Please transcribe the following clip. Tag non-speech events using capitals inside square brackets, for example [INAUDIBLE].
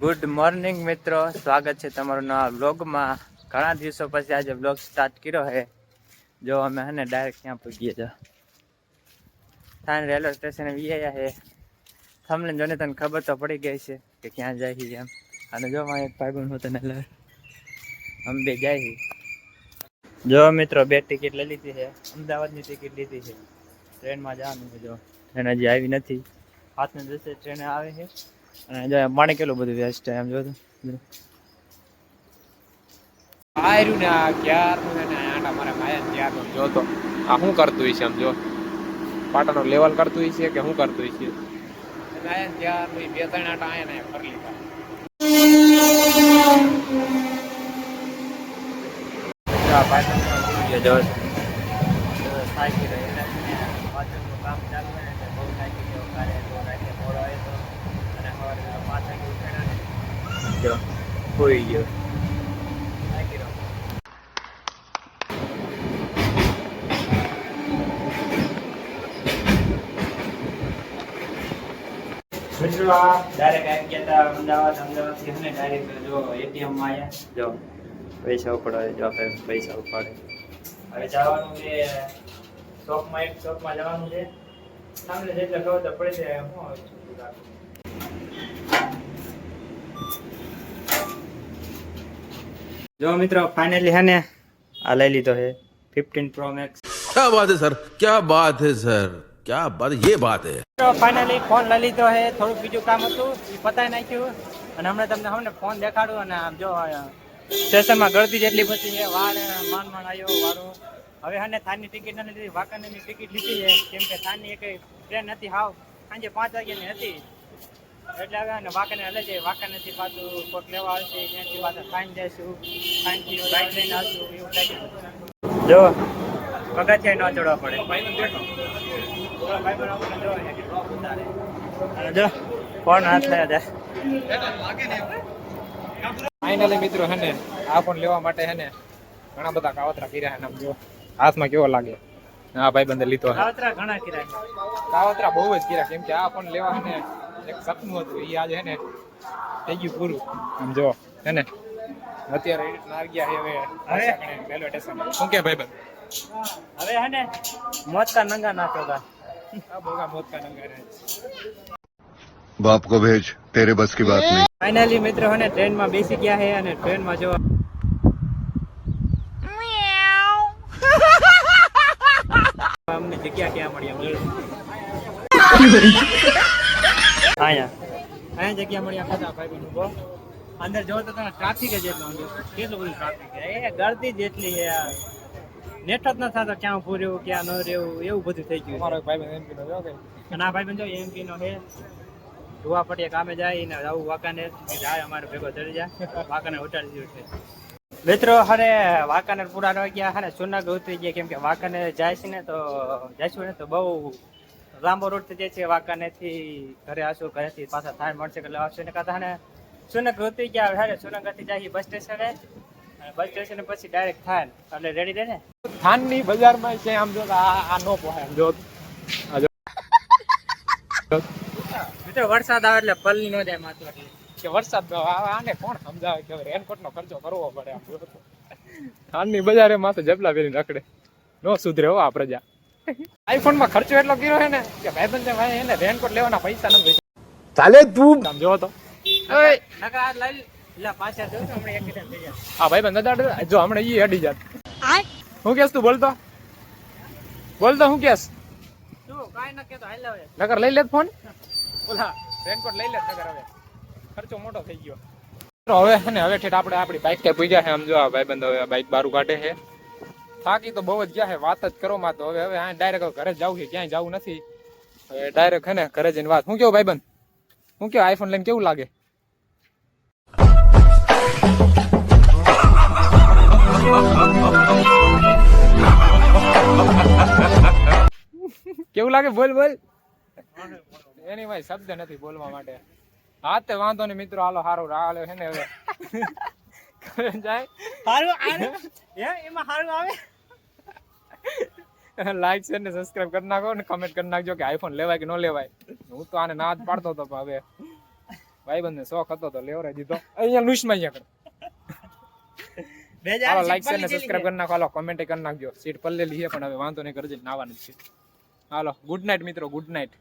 Good morning મિત્રો. સ્વાગત છે તમારું નવા વ્લોગમાં. ઘણા દિવસો પછી આજે વ્લોગ સ્ટાર્ટ કર્યો છે. જો અમે હે ને ડાયરેક્ટ ક્યાં પૂગીએ છો થાન રેલવે સ્ટેશને વિયા છે. તમને જોને તને ખબર તો પડી ગઈ છે કે ક્યાં જાય છે એમ. અને જો મારે એક ભાઈબંધ હું તને લઈ અમે બે જાય છે. જો મિત્રો, બે ટિકિટ લઈ લીધી છે. અમદાવાદની ટિકિટ લીધી છે. ટ્રેનમાં જવાનું જો. ટ્રેન હજી આવી નથી. હાથને દિવસે ટ્રેન આવે છે. અને જો પાણી કેટલું બધું વેસ્ટ છે એમ જો તો. આયરું ને આ ક્યારનું ને આટા મારા માયા ક્યારનું જોતો આ શું કરતું હશે આમ જો? પાટાનો લેવલ કરતું હશે કે શું કરતું હશે? આયા ક્યારનું બે ત્રણ આટા આયા ને ફરી લીધા. જો? જો જો કામ ચાલુ બહુ સાયકલ જેવું કાલે તો રાતે મોડો આવ્યો તો અને સવારે પેલા પાંચ વાગે ઉઠાડ્યા ને જો હોઈ ગયો. અમદાવાદ. અમદાવાદથી અને ડાયરેક્ટ જો એટીએમમાં આવ્યા જો પૈસા ઉપાડે જો આપણે પૈસા ઉપાડે. હવે જવાનું છે શોપમાં એક શોપમાં જવાનું છે. સામે જેટલા પડે છે આવે છે છોટું રાખવું. જો મિત્રો ફાઇનલી હે ને આ લઈ લીધો હે ફિફ્ટીન પ્રો મેક્સ ક્યાં વાત હે સર ક્યાં બાત હે સર ક્યાં બાત યે બાત હે મિત્રો ફાઇનલી ફોન લઈ લીધો હે થોડું બીજું કામ હતું એ પતાવી નાખ્યું. અને હમણાં તમને હમને ફોન દેખાડું અને આમ જો સ્ટેશનમાં ગળતી જેટલી બધી છે વાર માન માન આવ્યો વારો હવે હને થાનની ટિકિટ નથી લીધી વાંકાનેરની ટિકિટ લીધી છે. કેમ કે થાનની એક ટ્રેન હતી હાવ. સાંજે પાંચ વાગ્યાની હતી. એટલે હવે અને વાંકાને હલે છે. વાંકાનેથી પાછું કોટ લેવા આવશે ત્યાંથી પાછા ખાઈને જઈશું. થાનથી બાઇક લઈને આવશું એવું લાગે. જો. પગથિયા ન ચડવા પડે. જો અહીંયા કેટલો ઉતારે. અને જો ફોન હાથ લયા જાય ફાઇનલી મિત્રો હે ને આ ફોન લેવા માટે હે ને ઘણા બધા કાવતરા કર્યા હે ને આમ જો હાથમાં કેવો લાગે? આ ભાઈ બંધ લીધો કાવતરા ઘણા કર્યા કાવતરા બહુ જ કર્યા કેમ કે આ ફોન લેવા હે ને એક સપનું હતું એ આજે હે ને થઈ ગયું પૂરું આમ જો હે ને અત્યારે એ રીતના આવી ગયા છે હવે પાછા કણે રેલવે સ્ટેશન શું કે ભાઈ બંધ હવે હે ને મોજકા નંગા નાખો તા આ બોગા મોતકા નંગા રહે बाप को भेज तेरे बस की बात नहीं ફાઇનલી મિત્રો હે ને ટ્રેનમાં બેસી ગયા છે અને ટ્રેનમાં જો અમને જગ્યા ક્યાં મળી અમને [LAUGHS] અહીંયા. અહીંયા જગ્યા મળી આ ભાઈ બીજું કહો અંદર જો તો તમે ટ્રાફિક જ એટલો અંદર. કેટલું બધું ટ્રાફિક છે? એ ગળતી જ એટલી છે નેટ જ ન થતો ક્યાં ઉભું રહેવું ક્યાં ન રહેવું એવું બધું થઈ ગયું મારો ભાઈ બંધ એમપી નો અને આ ભાઈ બંધો એમપી નો છે. ધુવા પટીએ કામે જાય ને આવું વાકાને જાય અમારે ભેગો ચડી જાય. વાકાને ઉતારી દીધું છે. મિત્રો હરે વાંકાને પૂરા રહી ગયા હારે સુનગ ઉતરી ગયા. કેમ કે વાંકાને જાય છે ને તો જઈશું ને તો બહુ લાંબો રોડ થઈ જાય છે વાંકાને થી ઘરે આવશું ઘરેથી પાછા થાય મળશે એટલે આવશે. ને કાતા ને સુનક ઉતરી ગયા હારે સુનકથી જાય બસ સ્ટેશને બસ સ્ટેશન પછી ડાયરેક્ટ થાય એટલે રેડી દે ને? થાનની બજારમાં છે આમ જો આ નો પોહાય આમ જો. મિત્રો વરસાદ આવે એટલે પલ્લી નો જાય માત્ર એટલે. કે વરસાદ આને કોણ સમજાવે કે રેનકોટ નો ખર્ચો કરવો પડે આમ. થાનની બજારે માથે જબલા પહેરીને રખડે. નો સુધરે હો આ પ્રજા. આઈફોનમાં ખર્ચો એટલો કર્યો છે ને કે ભાઈ બંધ ભાઈ એને રેનકોટ લેવાના પૈસા નથી ચાલે તું. સમજો તો. હા ભાઈ બંધ જો હમણાં ઈ અડી જાત. હું લઈ લે ફોન ઓલા રેનકોટ લઈ લે નકર હવે. ખર્ચો મોટો થઈ ગયો. હવે હવે ઠેઠ આપણે આપણી બાઇક ત્યાં છે સમજો ભાઈ બંધ હવે બાઇક બારું કાઢે છે. થાકી તો બહુ જ ગયા છે વાત જ કરો માં તો. હવે હવે આ ડાયરેક્ટ ઘરે જવું છે ક્યાંય જવું નથી. ડાયરેક્ટ હે ને ઘરે જઈને વાત. હું કેવું ભાઈબંધ? હું કેવું આઈફોન લઈને કેવું લાગે? કેવું લાગે? બોલ બોલ. એની ભાઈ શબ્દ નથી બોલવા માટે. હા તે વાંધો નહીં મિત્રો હાલો હારો હાલો છે ને હવે. [LAUGHS] જાય. હારું એમાં હારું આવે? [LAUGHS] લાઈક શેર ને સબસ્ક્રાઇબ કરી નાખો ને કમેન્ટ કરી નાખજો કે આઈફોન લેવાય કે ન લેવાય. હું તો આને ના જ પાડતો હતો પણ હવે ભાઈબંધને શોખ હતો તો લેવરાઈ દીધો. અહીંયા લુસમાં અહીંયા [LAUGHS] હાલો લાઈક શેર ને સબસ્ક્રાઇબ. કરી નાખો. હાલો કોમેન્ટ કરી નાખજો. સીટ પલ્લેલી છે પણ હવે વાંધો નહીં કરજે નાવાનું છે. હાલો ગુડ નાઇટ મિત્રો ગુડ નાઇટ